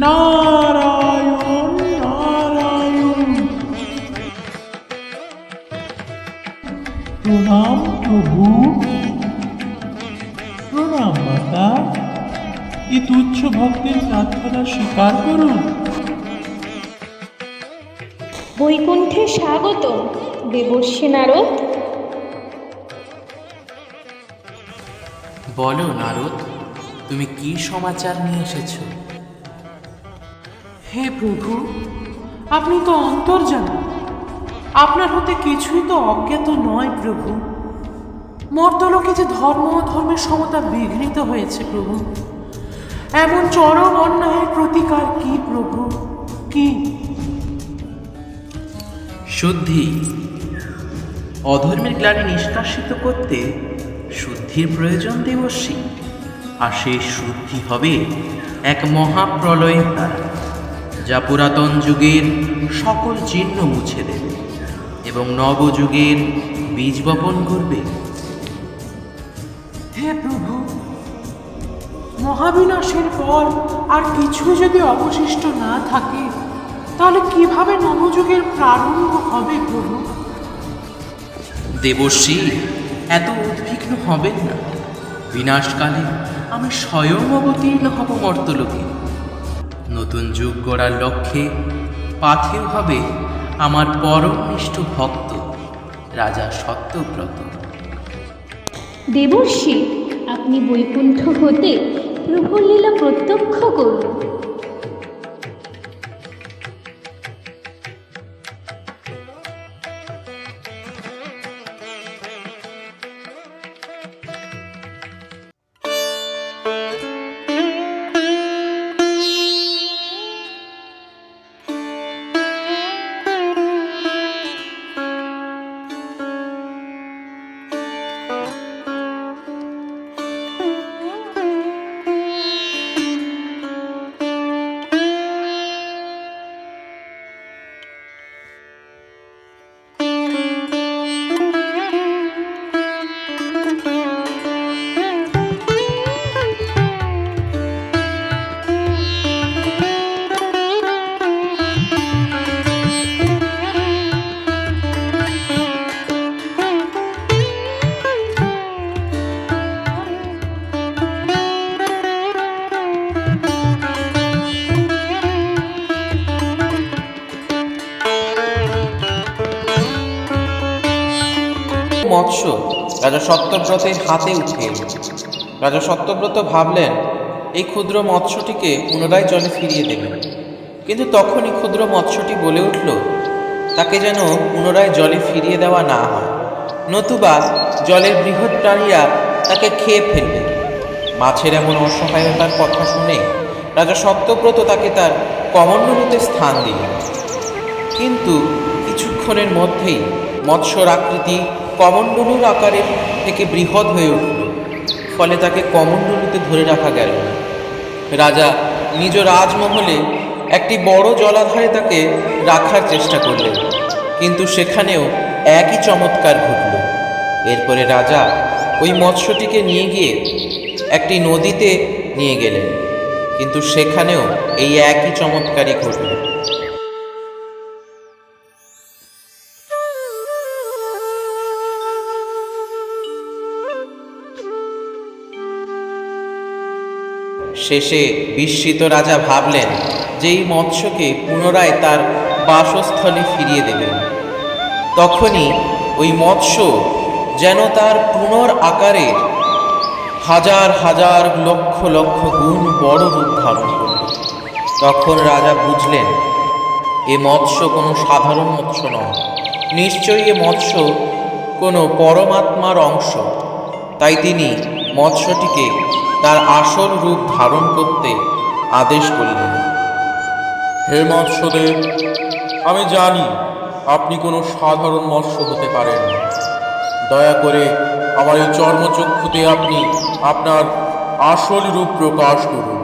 নারায়ণ নারায়ণ প্রণাম প্রভু প্রণাম মাতা এই তুচ্ছ ভক্তের প্রার্থনা স্বীকার করুন বৈকুণ্ঠে স্বাগত দেবর্ষী নারদ। বলো নারদ, তুমি কি সমাচার নিয়ে এসেছ? হে প্রভু, আপনি তো অন্তর্জান আপনার হতে কিছুই তো অজ্ঞাত নয় প্রভু। মর্তলোকে যে ধর্ম ধর্মের সমতা বিঘ্নিত হয়েছে প্রভু। এমন চরম অন্যায়ের প্রতিকার কি প্রভু? কি? শুদ্ধি। অধর্মের গ্লানি নিষ্কাশিত করতে শুদ্ধির প্রয়োজন দেবর্ষী আর সেই শুদ্ধি হবে এক মহাপ্রলয়ের দ্বারা। যা পুরাতন যুগের সকল চিহ্ন মুছে দেবে এবং নবযুগের বীজ বপন করবে। হে প্রভু মহাবিনাশের পর আর কিছু যদি অবশিষ্ট না থাকে তাহলে কীভাবে নবযুগের প্রারম্ভ হবে প্রভু? দেবশ্রী এত উদ্বিগ্ন হবেন না। বিনাশকালে আমি স্বয়ং অবতীর্ণ হব মর্তলোকে। নতুন যুগ গড়ার লক্ষ্যে পাথেও হবে আমার পরমনিষ্ঠ ভক্ত, রাজা সত্যব্রত। দেবর্ষী আপনি বৈকুণ্ঠ হতে প্রভুর লীলা প্রত্যক্ষ করুন। মৎস্য। রাজা সত্যব্রতের হাতে উঠে রাজা সত্যব্রত ভাবলেন, এই ক্ষুদ্র মৎস্যটিকে পুনরায় জলে ফিরিয়ে দেবেন কিন্তু তখনই ক্ষুদ্র মৎস্যটি বলে উঠল, তাকে যেন পুনরায় জলে ফিরিয়ে দেওয়া না হয়। নতুবা জলের বৃহৎ প্রাণীরা তাকে খেয়ে ফেলবে। মাছের এমন অসহায়তার কথা শুনে রাজা সত্যব্রত তাকে তার কমণ্ডলুতে স্থান দিলেন। কিন্তু কিছুক্ষণের মধ্যেই মৎস্যর আকৃতি কমণ্ডলুর আকারের থেকে বৃহৎ হয়ে উঠল। ফলে তাকে কমণ্ডলুতে ধরে রাখা গেল। রাজা নিজ রাজমহলে একটি বড় জলাধারে তাকে রাখার চেষ্টা করলেন। কিন্তু সেখানেও একই চমৎকার ঘটল। এরপরে রাজা ওই মৎস্যটিকে নিয়ে গিয়ে একটি নদীতে নিয়ে গেলেন। কিন্তু সেখানেও এই একই চমৎকারই ঘটল। শেষে বিস্মিত রাজা ভাবলেন যে এই মৎস্যকে পুনরায় তার বাসস্থলে ফিরিয়ে দেবেন তখনই ওই মৎস্য যেন তার পুনর আকারের হাজার হাজার লক্ষ লক্ষ গুণ বড় রূপ ধারণ করল তখন রাজা বুঝলেন, এ মৎস্য কোনো সাধারণ মৎস্য নয়। নিশ্চয়ই এ মৎস্য কোনো পরমাত্মার অংশ। তাই তিনি মৎস্যটিকে তার আসল রূপ ধারণ করতে আদেশ করলেন। হে মৎস্যদেব, আমি জানি আপনি কোনো সাধারণ মৎস্য হতে পারেন। দয়া করে আমার এই চর্মচক্ষুতে আপনি আপনার আসল রূপ প্রকাশ করুন।